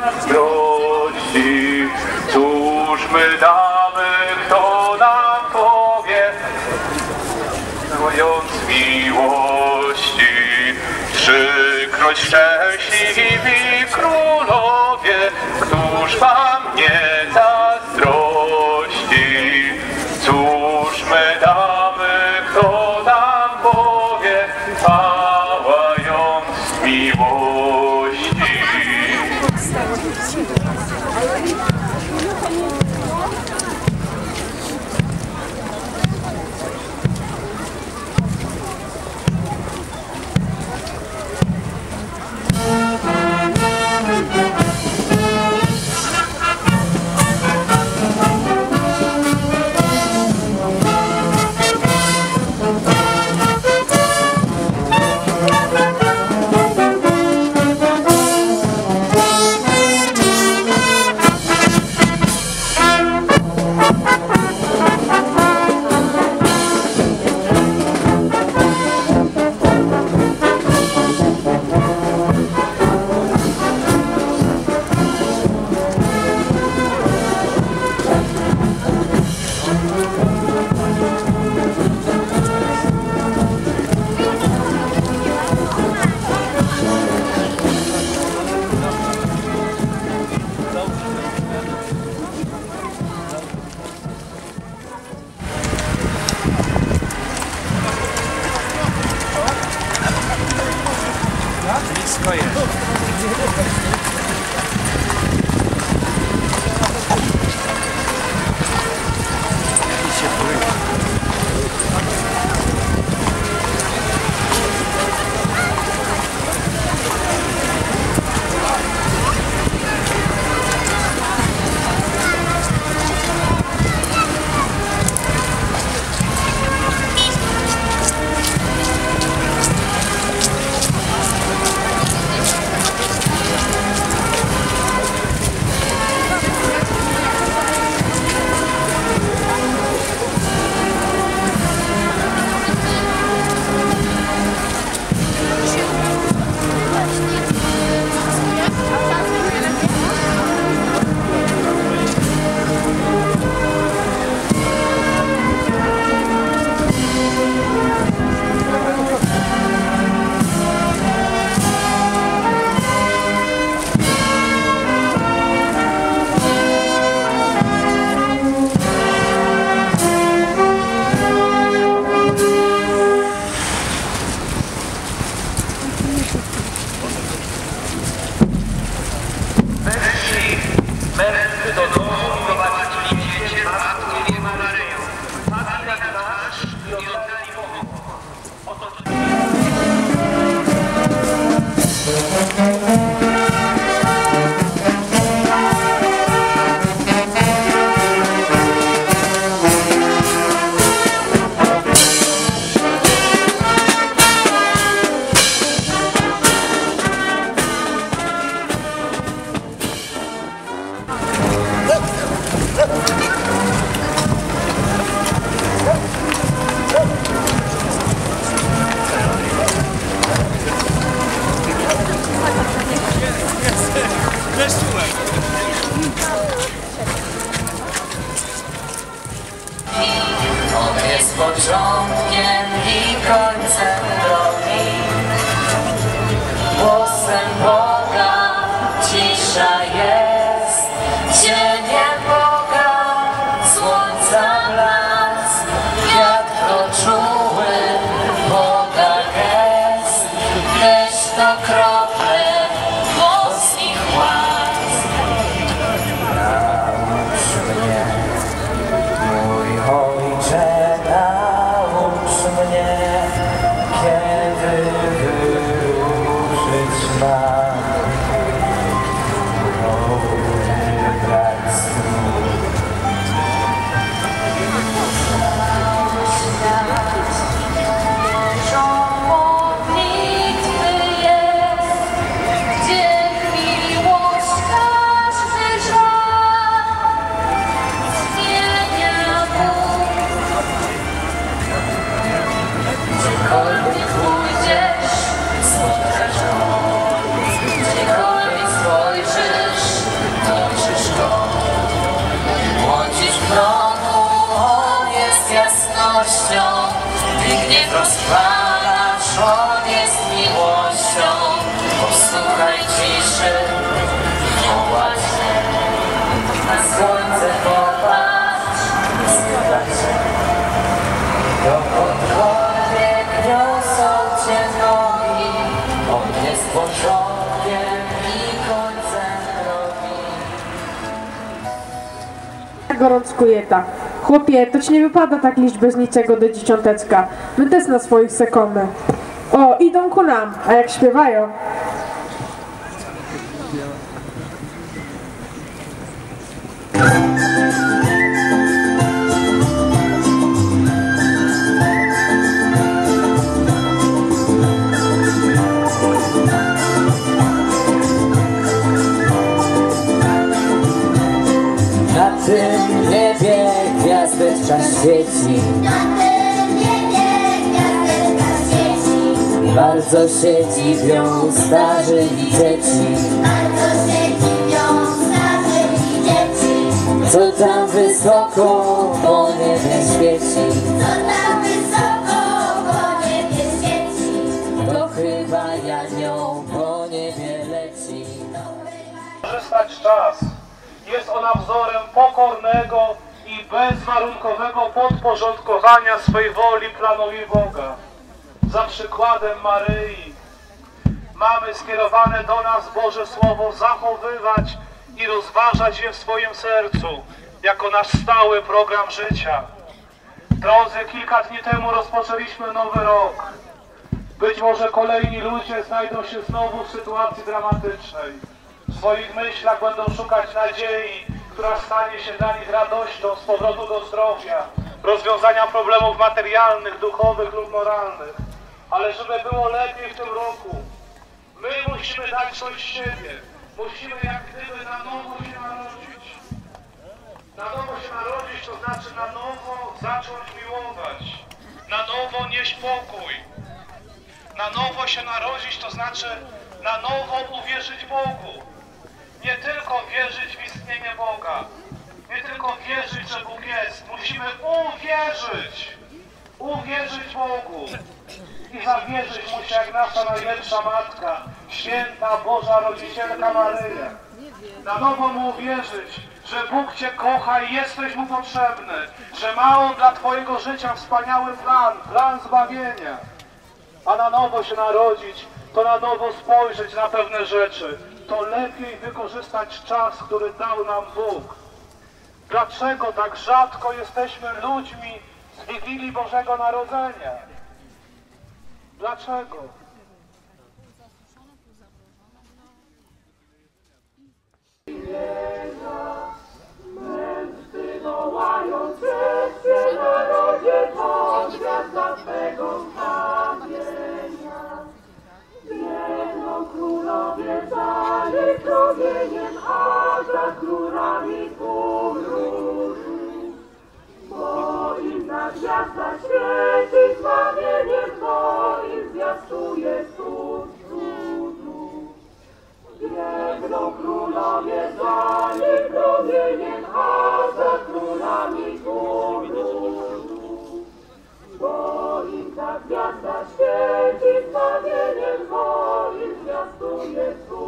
nas. Cóż my damy, kto nam powie, mówiąc miłości. Przykroć szczęśliwi królowie, któż wam nie da jasnością. Ty gniew rozpalasz, on jest miłością. Posłuchaj ciszy, wołać. Na słońce popatrz, zgadza się. Dokądkolwiek niosą cię nogi, on jest początkiem i końcem drogi. gorączkuje ta. Chłopie, to ci nie wypada tak liczyć bez niczego do dzieciątecka. My też na swoich sekomy. O, idą ku nam, a jak śpiewają. Świeci. Bardzo się dziwią starzy i dzieci. Co tam wysoko po niebie świeci? To chyba Janią po niebie leci. Korzystać czas. Jest ona wzorem pokornego i bezwarunkowego podporządkowania swej woli planowi Boga. Za przykładem Maryi mamy skierowane do nas Boże Słowo zachowywać i rozważać je w swoim sercu jako nasz stały program życia. Drodzy, kilka dni temu rozpoczęliśmy nowy rok. Być może kolejni ludzie znajdą się znowu w sytuacji dramatycznej. W swoich myślach będą szukać nadziei, która stanie się dla nich radością z powrotu do zdrowia, rozwiązania problemów materialnych, duchowych lub moralnych. Ale żeby było lepiej w tym roku, my musimy dać coś siebie. Musimy jak gdyby na nowo się narodzić. Na nowo się narodzić to znaczy na nowo zacząć miłować. Na nowo nieść pokój. Na nowo się narodzić to znaczy na nowo uwierzyć Bogu. Nie tylko wierzyć w Boga. Nie tylko wierzyć, że Bóg jest. Musimy uwierzyć. Uwierzyć Bogu. I zawierzyć mu się jak nasza najlepsza matka, święta Boża Rodzicielka Maryja. Na nowo mu uwierzyć, że Bóg Cię kocha i jesteś Mu potrzebny, że ma On dla Twojego życia wspaniały plan, plan zbawienia. A na nowo się narodzić, to na nowo spojrzeć na pewne rzeczy, to lepiej wykorzystać czas, który dał nam Bóg. Dlaczego tak rzadko jesteśmy ludźmi z Wigilii Bożego Narodzenia? Dlaczego? Gwiazda świeci zbawieniem, bo im zwiastuje cud cudu. Biegną królowie dali promieniem, a za królami półróż. Bo im ta gwiazda świeci zbawieniem, bo im zwiastuje cud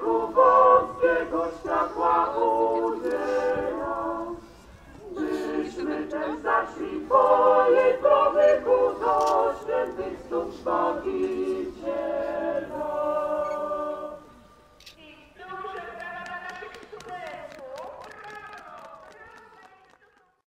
Cooper.